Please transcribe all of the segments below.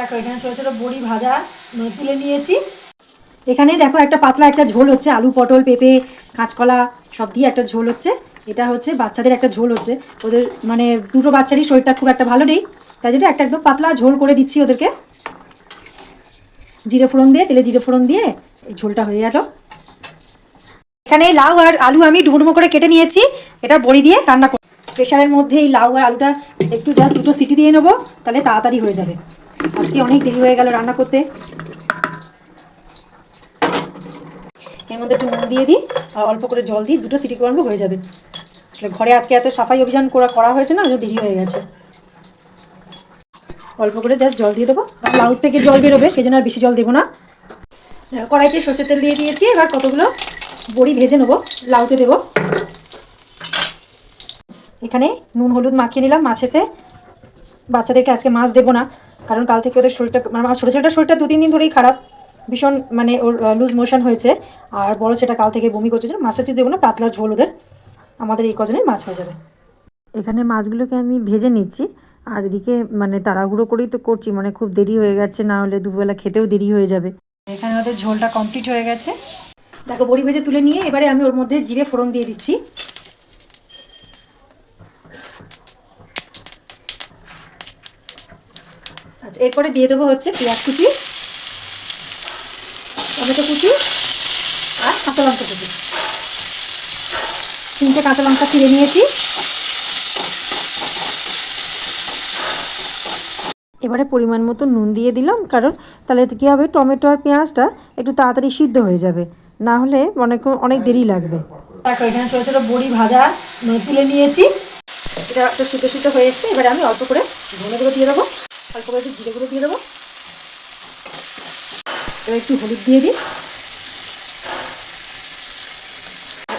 দেখো, এখানে ছোটো ছোটো বড়ি ভাজা মানে তুলে নিয়েছি। এখানে দেখো একটা পাতলা একটা ঝোল হচ্ছে, আলু, পটল, পেঁপে, কাঁচকলা, সব দিয়ে একটা ঝোল হচ্ছে। এটা হচ্ছে বাচ্চাদের একটা ঝোল হচ্ছে। ওদের মানে দুটো বাচ্চারই শরীরটা খুব একটা ভালো নেই। তাই জন্য একটা একদম পাতলা ঝোল করে দিচ্ছি ওদেরকে। জিরে ফোড়ন দিয়ে, তেলে জিরে ফোড়ন দিয়ে এই ঝোলটা হয়ে গেল। এখানে লাউ আর আলু আমি ডুমো করে কেটে নিয়েছি। এটা বড়ি দিয়ে রান্না প্রেশারের মধ্যে এই লাউ আর আলুটা একটু জাস্ট দুটো সিটি দিয়ে নেব, তাহলে তাড়াতাড়ি হয়ে যাবে। আজকে অনেক দেরি হয়ে গেল রান্না করতে। এর মধ্যে একটু নুন দিয়ে দিই, আর অল্প করে জল দিই, দুটো সিটি করব হয়ে যাবে। আসলে ঘরে আজকে এত সাফাই অভিযান করা করা হয়েছে না দেরি হয়ে গেছে। অল্প করে জাস্ট জল দিয়ে দেবো। লাউ থেকে জল বেরোবে, সেই জন্য আর বেশি জল দেবো না। কড়াইতে সর্ষের তেল দিয়ে দিয়েছি, এবার কতগুলো বড়ি ভেজে নেব, লাউতে দেবো। এখানে নুন, হলুদ মাখিয়ে নিলাম, মাছেতে। বাচ্চাদেরকে আজকে মাছ দেবো না। কারণ কাল থেকে ওদের শরীরটা মানে আমার ছোটো ছেলেটার শরীরটা দু তিন দিন ধরেই খারাপ ভীষণ মানে ওর লুজ মোশন হয়েছে। আর বড় সেটা কাল থেকে বমি করছে মাছটা চিজ দেবো না পাতলা ঝোল ওদের আমাদের এই কজনের মাছ হয়ে যাবে। এখানে মাছগুলোকে আমি ভেজে নিচ্ছি আর এদিকে মানে তাড়াহুড়ো করেই তো করছি মানে খুব দেরি হয়ে গেছে না হলে দুবেলা খেতেও দেরি হয়ে যাবে। এখানে ওদের ঝোলটা কমপ্লিট হয়ে গেছে। দেখো বড়ি ভেজে তুলে নিয়ে এবারে আমি ওর মধ্যে জিরে ফোড়ন দিয়ে দিচ্ছি। আচ্ছা এরপরে দিয়ে দেবো হচ্ছে পেঁয়াজ কুচি, টমেটো কুচি আর কাঁচা লঙ্কা কুচি। তিনটে কাঁচা লঙ্কা চিড়ে নিয়েছি। এবারে পরিমাণ মতো নুন দিয়ে দিলাম, কারণ তাহলে কী হবে, টমেটো আর পেঁয়াজটা একটু তাড়াতাড়ি সিদ্ধ হয়ে যাবে। না হলে অনেক অনেক দেরি লাগবে। দেখো, এখানে ছোটো ছোটো বড়ি ভাজা তুলে নিয়েছি। এটা একটু সিদ্ধ সিদ্ধ হয়ে এবারে আমি অল্প করে ধনে দিয়ে দেবো। অল্প করে একটু জিরে গুঁড়ো দিয়ে দেবো। এবার একটু হলুদ দিয়ে দিই।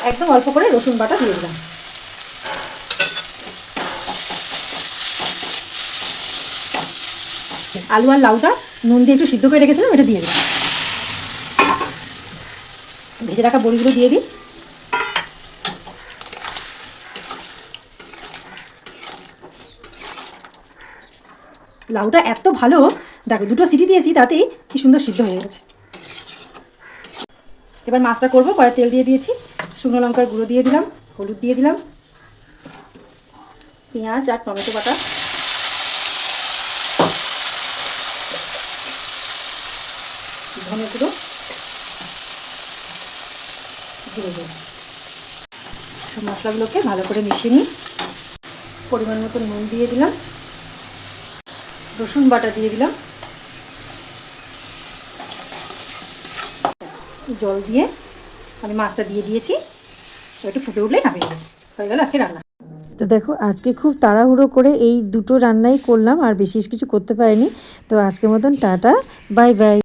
একদম অল্প করে রসুন বাটা দিয়ে দিলাম। আলু আর লাউটা নুন দিয়ে একটু সিদ্ধ করে রেখেছিলাম, এটা দিয়ে দিলাম। ভেজে রাখা বড়িগুলো দিয়ে দিই। লাউটা এত ভালো, দেখো দুটো সিটি দিয়েছি, তাতেই কি সুন্দর সিদ্ধ হয়ে গেছে। এবার মাছটা করব কড়াই তেল দিয়ে দিয়েছি, শুকনো লঙ্কার গুঁড়ো দিয়ে দিলাম, হলুদ দিয়ে দিলাম, পেঁয়াজ আর টমেটো বাটা। ধনে গুঁড়ো। সব মশলাগুলোকে ভালো করে মিশিয়ে নিই। পরিমাণ মতো নুন দিয়ে দিলাম। রসুন বাটা দিয়ে দিলাম। জল দিয়ে আমি মাছটা দিয়ে দিয়েছি। একটু ফুটে উঠলে নামিয়ে হয়ে গেল আজকে রান্না। তো দেখো, আজকে খুব তাড়াহুড়ো করে এই দুটো রান্নাই করলাম, আর বিশেষ কিছু করতে পারিনি। তো আজকের মতন টাটা, বাই বাই।